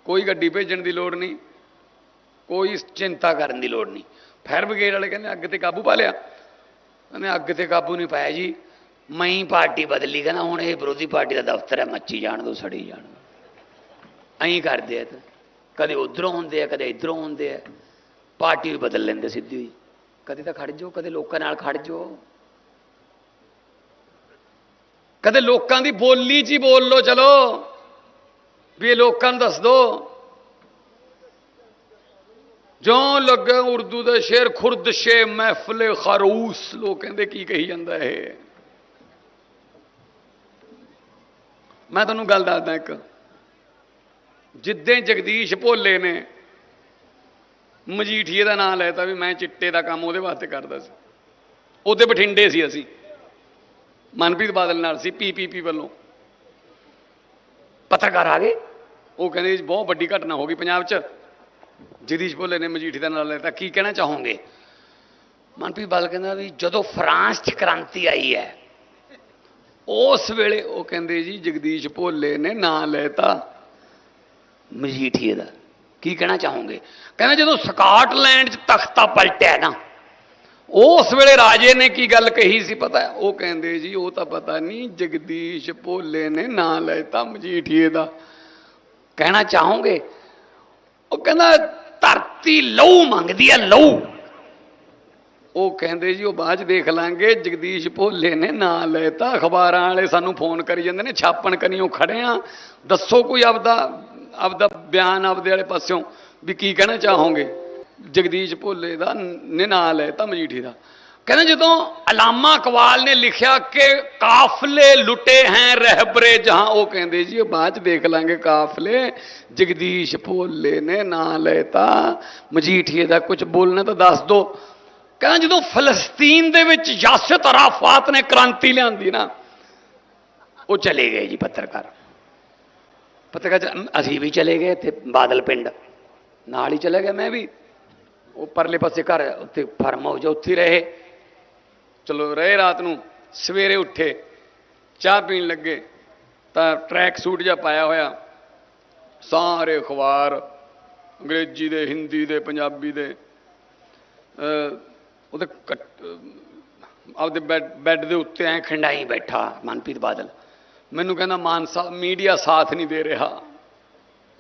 ਕੋਈ ਗੱਡੀ ਭੇਜਣ ਦੀ ਲੋੜ ਨਹੀਂ, ਕੋਈ ਚਿੰਤਾ ਕਰਨ ਦੀ ਲੋੜ ਨਹੀਂ। ਫਾਇਰ ਬ੍ਰਿਗੇਡ ਵਾਲੇ ਕਹਿੰਦੇ, ਅੱਗ ਤੇ ਕਾਬੂ ਪਾ ਲਿਆ। ਕਹਿੰਦੇ, ਅੱਗ ਤੇ ਕਾਬੂ ਨਹੀਂ ਪਾਇਆ ਜੀ। ਮਈ ਪਾਰਟੀ ਬਦਲੀ, ਕਹਿੰਦਾ ਹੁਣ ਇਹ ਵਿਰੋਧੀ ਪਾਰਟੀ ਦਾ ਦਫ਼ਤਰ ਹੈ, ਮੱਚੀ ਜਾਣ ਦੋ, ਸੜੀ ਜਾਣ ਦਿਓ ਐਂ ਕਰਦੇ ਆ ਤੇ। ਕਦੇ ਉਧਰੋਂ ਹੁੰਦੇ ਆ, ਕਦੇ ਇਧਰੋਂ ਹੁੰਦੇ ਆ। ਪਾਰਟੀ ਵੀ ਬਦਲ ਲੈਂਦੇ ਸਿੱਧੀ। ਹੋਈ ਕਦੇ ਤਾਂ ਖੜ ਜਾਓ, ਕਦੇ ਲੋਕਾਂ ਨਾਲ ਖੜ ਜਾਓ। ਕਦੇ ਲੋਕਾਂ ਦੀ ਬੋਲੀ 'ਚ ਹੀ ਬੋਲ ਲੋ ਚਲੋ। ਵੀ ਇਹ ਲੋਕਾਂ ਨੂੰ ਦੱਸ ਦੋ। ਜੋ ਲੱਗੇ ਉਰਦੂ ਦੇ ਸ਼ੇਰ ਖੁਰਦ ਸ਼ੇ ਮਹਿਫਲੇ ਖਰੂਸ ਲੋਕ ਕਹਿੰਦੇ ਕੀ ਕਹੀ ਜਾਂਦਾ ਇਹ। ਮੈਂ ਤੁਹਾਨੂੰ ਗੱਲ ਦੱਸਦਾ ਇੱਕ। ਜਿੱਦਾਂ ਜਗਦੀਸ਼ ਭੋਲੇ ਨੇ ਮਜੀਠੀਏ ਦਾ ਨਾਮ ਲੈਤਾ ਵੀ ਮੈਂ ਚਿੱਟੇ ਦਾ ਕੰਮ ਉਹਦੇ ਵਾਸਤੇ ਕਰਦਾ ਸੀ। ਉਹਦੇ ਬਠਿੰਡੇ ਸੀ ਅਸੀਂ। ਮਨਪ੍ਰੀਤ ਬਾਦਲ ਨਾਲ ਸੀ ਪੀਪੀਪੀ ਵੱਲੋਂ। ਪੱਤਰਕਾਰ ਆ ਗਏ। ਉਹ ਕਹਿੰਦੇ ਬਹੁਤ ਵੱਡੀ ਘਟਨਾ ਹੋ ਗਈ ਪੰਜਾਬ 'ਚ। ਜਗਦੀਸ਼ ਭੋਲੇ ਨੇ ਮਜੀਠੀ ਦਾ ਨਾਮ ਲੈਤਾ। ਕੀ ਕਹਿਣਾ ਚਾਹੋਗੇ? ਮਨਪ੍ਰੀਤ ਬਾਦਲ ਕਹਿੰਦਾ ਵੀ ਜਦੋਂ ਫਰਾਂਸ 'ਚ ਕ੍ਰਾਂਤੀ ਆਈ ਹੈ ਉਸ ਵੇਲੇ ਉਹ ਕਹਿੰਦੇ ਜੀ, ਜਗਦੀਸ਼ ਭੋਲੇ ਨੇ ਨਾਂ ਲੈਤਾ ਮਜੀਠੀਏ ਦਾ। ਕੀ ਕਹਿਣਾ ਚਾਹੋਗੇ? ਕਹਿੰਦਾ ਜਦੋਂ ਸਕਾਟਲੈਂਡ 'ਚ ਤਖਤਾ ਪਲਟਿਆ ਨਾ, ਉਸ ਵੇਲੇ ਰਾਜੇ ਨੇ ਕੀ ਗੱਲ ਕਹੀ ਸੀ ਪਤਾ? ਉਹ ਕਹਿੰਦੇ ਜੀ, ਉਹ ਤਾਂ ਪਤਾ ਨਹੀਂ, ਜਗਦੀਸ਼ ਭੋਲੇ ਨੇ ਨਾਂ ਲੈਤਾ ਮਜੀਠੀਏ ਦਾ। ਕਹਿਣਾ ਚਾਹੋਗੇ? ਉਹ ਕਹਿੰਦਾ, ਧਰਤੀ ਲਹੂ ਮੰਗਦੀ ਹੈ ਲਹੂ। ਉਹ ਕਹਿੰਦੇ ਜੀ, ਉਹ ਬਾਅਦ 'ਚ ਦੇਖ ਲਾਂਗੇ, ਜਗਦੀਸ਼ ਭੋਲੇ ਨੇ ਨਾਂ ਲੈਤਾ। ਅਖਬਾਰਾਂ ਵਾਲੇ ਸਾਨੂੰ ਫੋਨ ਕਰੀ ਜਾਂਦੇ ਨੇ, ਛਾਪਣ ਕਨੀਓ ਖੜੇ ਆ। ਦੱਸੋ ਕੋਈ ਆਪਦਾ ਆਪਦਾ ਬਿਆਨ ਆਪਦੇ ਵਾਲੇ ਪਾਸਿਓਂ ਵੀ ਕੀ ਕਹਿਣਾ ਚਾਹੋਗੇ? ਜਗਦੀਸ਼ ਭੋਲੇ ਦਾ ਨੇ, ਨਾਂ ਲੈਤਾ ਮਜੀਠੀ ਦਾ। ਕਹਿੰਦੇ ਜਦੋਂ ਅਲਾਮਾ ਇਕਬਾਲ ਨੇ ਲਿਖਿਆ ਕਿ ਕਾਫਲੇ ਲੁੱਟੇ ਹੈ ਰਹਿਬਰੇ, ਜਹਾਂ ਉਹ ਕਹਿੰਦੇ ਜੀ, ਉਹ ਬਾਅਦ ਚ ਦੇਖ ਲਾਂਗੇ ਕਾਫਲੇ, ਜਗਦੀਸ਼ ਭੋਲੇ ਨੇ ਨਾਂ ਲੈਤਾ। ਮਜੀਠੀਏ ਦਾ ਕੁਝ ਬੋਲਣਾ ਤਾਂ ਦੱਸ ਦੋ। ਕਹਿੰਦਾ ਜਦੋਂ ਫਲਸਤੀਨ ਦੇ ਵਿੱਚ ਯਾਸਰ ਅਰਾਫਾਤ ਨੇ ਕ੍ਰਾਂਤੀ ਲਿਆਂਦੀ ਨਾ ਉਹ ਚਲੇ ਗਏ ਜੀ ਪੱਤਰਕਾਰ। ਪੱਤਰਕਾਰ ਅਸੀਂ ਵੀ ਚਲੇ ਗਏ ਇੱਥੇ ਬਾਦਲ ਪਿੰਡ। ਨਾਲ ਹੀ ਚਲੇ ਗਏ ਮੈਂ ਵੀ। ਉਹ ਪਰਲੇ ਪਾਸੇ ਘਰ ਉੱਥੇ ਫਾਰਮ ਹਾਊਸ ਆ, ਉੱਥੇ ਰਹੇ। ਚਲੋ ਰਹੇ ਰਾਤ ਨੂੰ ਸਵੇਰੇ ਉੱਠੇ ਚਾਹ ਪੀਣ ਲੱਗੇ ਤਾਂ ਟਰੈਕ ਸੂਟ ਜਿਹਾ ਪਾਇਆ ਹੋਇਆ। ਸਾਰੇ ਅਖਬਾਰ ਅੰਗਰੇਜ਼ੀ ਦੇ ਹਿੰਦੀ ਦੇ ਪੰਜਾਬੀ ਦੇ ਅਹ, ਉਹਦੇ ਕੱਟ- ਆਪਦੇ ਬੈੱਡ ਬੈੱਡ ਦੇ ਉੱਤੇ ਐ ਖੰਡਾਈ ਬੈਠਾ ਮਨਪ੍ਰੀਤ ਬਾਦਲ। ਮੈਨੂੰ ਕਹਿੰਦਾ ਮਾਨ ਸਾਹਿਬ ਮੀਡੀਆ ਸਾਥ ਨਹੀਂ ਦੇ ਰਿਹਾ।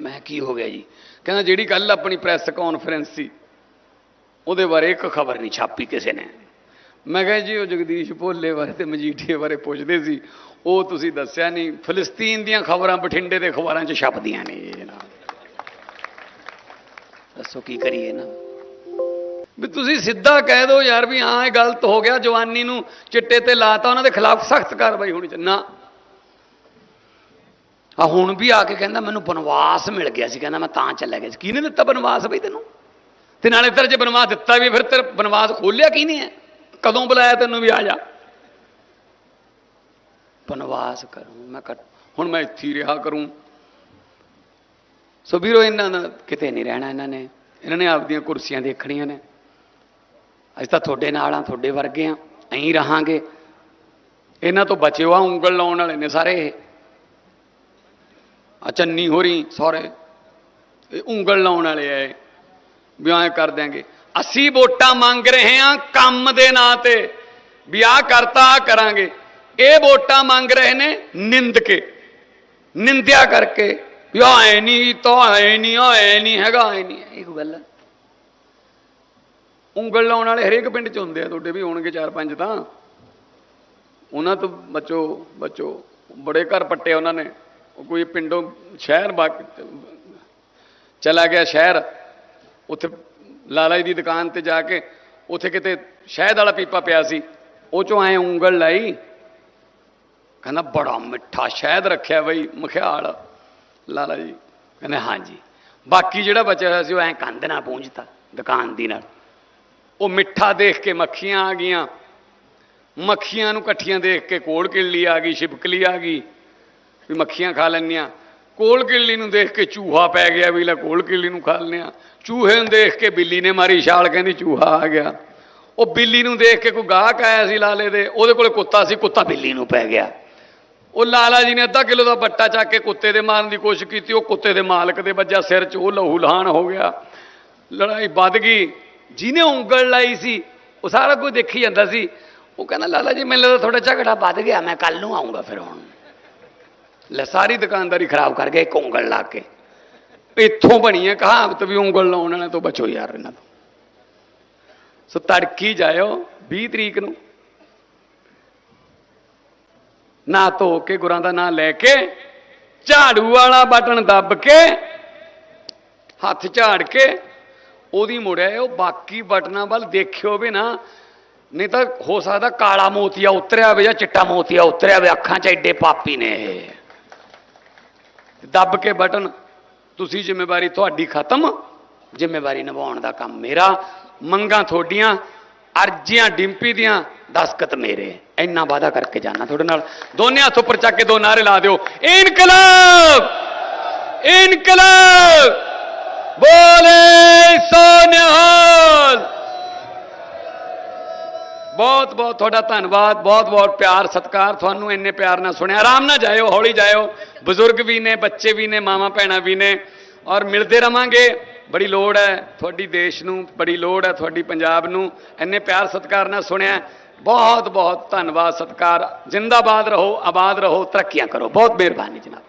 ਮੈਂ ਕੀ ਹੋ ਗਿਆ ਜੀ? ਕਹਿੰਦਾ ਜਿਹੜੀ ਕੱਲ ਆਪਣੀ ਪ੍ਰੈਸ ਕਾਨਫਰੰਸ ਸੀ ਉਹਦੇ ਬਾਰੇ ਇੱਕ ਖਬਰ ਨਹੀਂ ਛਾਪੀ ਕਿਸੇ ਨੇ। ਮੈਂ ਕਿਹਾ ਜੀ ਉਹ ਜਗਦੀਸ਼ ਭੋਲੇ ਬਾਰੇ ਤੇ ਮਜੀਠੀਏ ਬਾਰੇ ਪੁੱਛਦੇ ਸੀ। ਉਹ ਤੁਸੀਂ ਦੱਸਿਆ ਨਹੀਂ ਫਲਸਤੀਨ ਦੀਆਂ ਖਬਰਾਂ ਬਠਿੰਡੇ ਦੇ ਅਖਬਾਰਾਂ 'ਚ ਛਪਦੀਆਂ ਨੇ ਜੀ ਜਨਾਬ ਦੱਸੋ ਕੀ ਕਰੀਏ ਨਾ। ਵੀ ਤੁਸੀਂ ਸਿੱਧਾ ਕਹਿ ਦਿਓ ਯਾਰ ਵੀ ਹਾਂ, ਇਹ ਗਲਤ ਹੋ ਗਿਆ, ਜਵਾਨੀ ਨੂੰ ਚਿੱਟੇ ਤੇ ਲਾਤਾ, ਉਹਨਾਂ ਦੇ ਖਿਲਾਫ ਸਖਤ ਕਾਰਵਾਈ ਹੋਣੀ ਚਾਹੀਦੀ ਨਾ। ਆ ਹੁਣ ਵੀ ਆ ਕੇ ਕਹਿੰਦਾ, ਮੈਨੂੰ ਬਨਵਾਸ ਮਿਲ ਗਿਆ ਸੀ। ਕਹਿੰਦਾ, ਮੈਂ ਤਾਂ ਚੱਲਿਆ ਗਿਆ ਸੀ। ਕਿਹਨੇ ਦਿੱਤਾ ਬਨਵਾਸ ਬਈ ਤੈਨੂੰ? ਤੇ ਨਾਲੇ ਤੇਰੇ ਜੇ ਬਨਵਾਸ ਦਿੱਤਾ ਵੀ, ਫਿਰ ਤੇਰੇ ਬਨਵਾਸ ਖੋਲਿਆ ਕੀ ਨਹੀਂ ਹੈ ਕਦੋਂ ਬੁਲਾਇਆ ਤੈਨੂੰ ਵੀ ਆ ਜਾ। ਬਨਵਾਸ ਕਰੂੰ, ਮੈਂ ਕਰ ਹੁਣ ਮੈਂ ਇੱਥੇ ਹੀ ਰਿਹਾ ਕਰੂੰ। ਸੋ ਵੀਰੋ, ਇਹਨਾਂ ਦਾ ਕਿਤੇ ਨਹੀਂ ਰਹਿਣਾ ਇਹਨਾਂ ਨੇ। ਇਹਨਾਂ ਨੇ ਆਪਦੀਆਂ ਕੁਰਸੀਆਂ ਦੇਖਣੀਆਂ ਨੇ। ਅਸੀਂ ਤਾਂ ਤੁਹਾਡੇ ਨਾਲ ਆ, ਤੁਹਾਡੇ ਵਰਗੇ ਆ, ਐਂ ਰਹਾਂਗੇ। ਇਹਨਾਂ ਤੋਂ ਬਚਿਓ ਆ, ਉਂਗਲ ਲਾਉਣ ਵਾਲੇ ਨੇ ਸਾਰੇ। ਇਹ ਆ ਚੰਨੀ ਹੋਰੀ ਸਾਰੇ ਇਹ ਉਂਗਲ ਲਾਉਣ ਵਾਲੇ ਆ ਇਹ। ਵੀ ਐਂ ਕਰ ਦਿਆਂਗੇ। ਅਸੀਂ ਵੋਟਾਂ ਮੰਗ ਰਹੇ ਹਾਂ ਕੰਮ ਦੇ ਨਾਂ ਤੇ, ਵੀ ਆਹ ਕਰਤਾ, ਆਹ ਕਰਾਂਗੇ। ਇਹ ਵੋਟਾਂ ਮੰਗ ਰਹੇ ਨੇ ਨਿੰਦ ਕੇ। ਨਿੰਦਿਆ ਕਰਕੇ ਵੀ ਆਹ ਐ ਨਹੀਂ ਤਾਂ ਐ ਨਹੀਂ ਆਹ ਐ ਨਹੀਂ ਹੈਗਾ, ਐ ਨਹੀਂ ਇਹ ਗੱਲ। ਹੈ ਉਂਗਲ ਲਾਉਣ ਵਾਲੇ ਹਰੇਕ ਪਿੰਡ ਚ ਹੁੰਦੇ ਆ, ਤੁਹਾਡੇ ਵੀ ਹੋਣਗੇ ਚਾਰ ਪੰਜ ਤਾਂ। ਉਹਨਾਂ ਤੋਂ ਬਚੋ ਬਚੋ, ਬੜੇ ਘਰ ਪੱਟੇ ਉਹਨਾਂ ਨੇ। ਕੋਈ ਪਿੰਡੋਂ ਸ਼ਹਿਰ ਬਾਕ ਚਲਾ ਗਿਆ ਸ਼ਹਿਰ, ਉੱਥੇ ਲਾਲਾ ਜੀ ਦੀ ਦੁਕਾਨ ਤੇ ਜਾ ਕੇ ਉੱਥੇ ਕਿਤੇ ਸ਼ਹਿਦ ਵਾਲਾ ਪੀਪਾ ਪਿਆ ਸੀ। ਉਹ ਚੋਂ ਐ ਉਂਗਲ ਲਾਈ, ਕਹਿੰਦਾ ਬੜਾ ਮਿੱਠਾ ਸ਼ਹਿਦ ਰੱਖਿਆ ਬਈ, ਮਖਿਆਲ। ਲਾਲਾ ਜੀ ਕਹਿੰਦੇ, ਹਾਂਜੀ। ਬਾਕੀ ਜਿਹੜਾ ਬਚਿਆ ਹੋਇਆ ਸੀ ਉਹ ਐ ਕੰਧ ਨਾਲ ਪੂੰਝਤਾ, ਦੁਕਾਨ ਦੀ ਨਾਲ। ਉਹ ਮਿੱਠਾ ਦੇਖ ਕੇ ਮੱਖੀਆਂ ਆ ਗਈਆਂ। ਮੱਖੀਆਂ ਨੂੰ ਇਕੱਠੀਆਂ ਦੇਖ ਕੇ ਕੋਲ ਕਿੱਲੀ ਆ ਗਈ, ਛਿਪਕਲੀ ਆ ਗਈ, ਵੀ ਮੱਖੀਆਂ ਖਾ ਲੈਂਦੀਆਂ ਕੋਲ ਕਿੱਲੀ ਨੂੰ ਦੇਖ ਕੇ ਚੂਹਾ ਪੈ ਗਿਆ ਵੀ ਲੈ ਕੋਲ ਕਿੱਲੀ ਨੂੰ ਖਾ ਲੈਂਦੇ ਹਾਂ। ਚੂਹੇ ਨੂੰ ਦੇਖ ਕੇ ਬਿੱਲੀ ਨੇ ਮਾਰੀ ਛਾਲ, ਕਹਿੰਦੀ ਚੂਹਾ ਆ ਗਿਆ। ਉਹ ਬਿੱਲੀ ਨੂੰ ਦੇਖ ਕੇ ਕੋਈ ਗਾਹਕ ਆਇਆ ਸੀ ਲਾਲੇ ਦੇ, ਉਹਦੇ ਕੋਲੇ ਕੁੱਤਾ ਸੀ, ਕੁੱਤਾ ਬਿੱਲੀ ਨੂੰ ਪੈ ਗਿਆ। ਉਹ ਲਾਲਾ ਜੀ ਨੇ ਅੱਧਾ ਕਿਲੋ ਦਾ ਬੱਟਾ ਚੱਕ ਕੇ ਕੁੱਤੇ ਦੇ ਮਾਰਨ ਦੀ ਕੋਸ਼ਿਸ਼ ਕੀਤੀ, ਉਹ ਕੁੱਤੇ ਦੇ ਮਾਲਕ ਦੇ ਵੱਜਾ ਸਿਰ 'ਚ, ਉਹ ਲਹੂ ਲਹਾਨ ਹੋ ਗਿਆ। ਲੜਾਈ ਵੱਧ ਗਈ। ਜਿਹਨੇ ਉਂਗਲ ਲਾਈ ਸੀ, ਉਹ ਸਾਰਾ ਕੁਝ ਦੇਖੀ ਜਾਂਦਾ ਸੀ। ਉਹ ਕਹਿੰਦਾ, ਲਾਲਾ ਜੀ, ਮੈਨੂੰ ਲੱਗਦਾ ਥੋੜਾ ਝਗੜਾ ਵੱਧ ਗਿਆ, ਮੈਂ ਕੱਲ ਨੂੰ ਆਉਂਗਾ ਫਿਰ ਹੁਣ। ਲੈ, ਸਾਰੀ ਦੁਕਾਨਦਾਰੀ ਖਰਾਬ ਕਰ ਗਿਆ, ਇੱਕ ਉਂਗਲ ਲਾ ਕੇ। ਇੱਥੋਂ ਬਣੀ ਹੈ ਕਹਾਵਤ ਵੀ ਉਂਗਲ ਲਾਉਣ ਵਾਲਿਆਂ ਤੋਂ ਬਚੋ ਯਾਰ ਇਹਨਾਂ ਤੋਂ। ਸੋ ਤੜਕੀ ਜਾਇਓ 20 ਤਰੀਕ ਨੂੰ। ਨਾ ਧੋ ਕੇ, ਗੁਰਾਂ ਦਾ ਨਾਂ ਲੈ ਕੇ, ਝਾੜੂ ਵਾਲਾ ਬਟਨ ਦੱਬ ਕੇ, ਹੱਥ ਝਾੜ ਕੇ ਉਹਦੀ ਮੁੜਿਆ ਉਹ ਬਾਕੀ ਬਟਨਾਂ ਵੱਲ ਦੇਖਿਓ ਵੀ ਨਾ, ਨਹੀਂ ਤਾਂ ਹੋ ਸਕਦਾ ਕਾਲਾ ਮੋਤੀਆ ਉਤਰਿਆ ਹੋਵੇ ਜਾਂ ਚਿੱਟਾ ਮੋਤੀਆ ਉਤਰਿਆ ਹੋਵੇ ਅੱਖਾਂ 'ਚ ਐਡੇ ਪਾਪੀ ਨੇ ਦੱਬ ਕੇ ਬਟਨ, ਤੁਸੀਂ ਜ਼ਿੰਮੇਵਾਰੀ ਤੁਹਾਡੀ ਖਤਮ, ਜ਼ਿੰਮੇਵਾਰੀ ਨਿਭਾਉਣ ਦਾ ਕੰਮ ਮੇਰਾ। ਮੰਗਾਂ ਤੁਹਾਡੀਆਂ, ਅਰਜ਼ੀਆਂ ਡਿੰਪੀ ਦੀਆਂ ਦਸਕਤ ਮੇਰੇ। ਇੰਨਾ ਵਾਦਾ ਕਰਕੇ ਜਾਣਾ ਤੁਹਾਡੇ ਨਾਲ। ਦੋਨੇ ਹੱਥ ਉੱਪਰ ਚੱਕ ਕੇ ਦੋ ਨਾਰੇ ਲਾ ਦਿਓ। ਇਨਕਲਾਬ! ਇਨਕਲਾਬ! ਬੋਲੇ ਸੋਨਿਹਾਲ। ਬਹੁਤ ਬਹੁਤ ਤੁਹਾਡਾ ਧੰਨਵਾਦ, ਬਹੁਤ ਬਹੁਤ ਪਿਆਰ, ਸਤਿਕਾਰ। ਤੁਹਾਨੂੰ ਇੰਨੇ ਪਿਆਰ ਨਾਲ ਸੁਣਿਆ। ਆਰਾਮ ਨਾਲ ਜਾਇਓ, ਹੌਲੀ ਜਾਇਓ। ਬਜ਼ੁਰਗ ਵੀ ਨੇ, ਬੱਚੇ ਵੀ ਨੇ, ਮਾਵਾਂ, ਭੈਣਾਂ ਵੀ ਨੇ। ਔਰ ਮਿਲਦੇ ਰਵਾਂਗੇ। ਬੜੀ ਲੋੜ ਹੈ ਤੁਹਾਡੀ ਦੇਸ਼ ਨੂੰ, ਬੜੀ ਲੋੜ ਹੈ ਤੁਹਾਡੀ ਪੰਜਾਬ ਨੂੰ। ਇੰਨੇ ਪਿਆਰ, ਸਤਿਕਾਰ ਨਾਲ ਸੁਣਿਆ। ਬਹੁਤ ਬਹੁਤ ਧੰਨਵਾਦ, ਸਤਿਕਾਰ। ਜਿੰਦਾਬਾਦ ਰਹੋ, ਆਬਾਦ ਰਹੋ, ਤਰੱਕੀਆਂ ਕਰੋ। ਬਹੁਤ ਮਿਹਰਬਾਨੀ ਜਨਾਬ।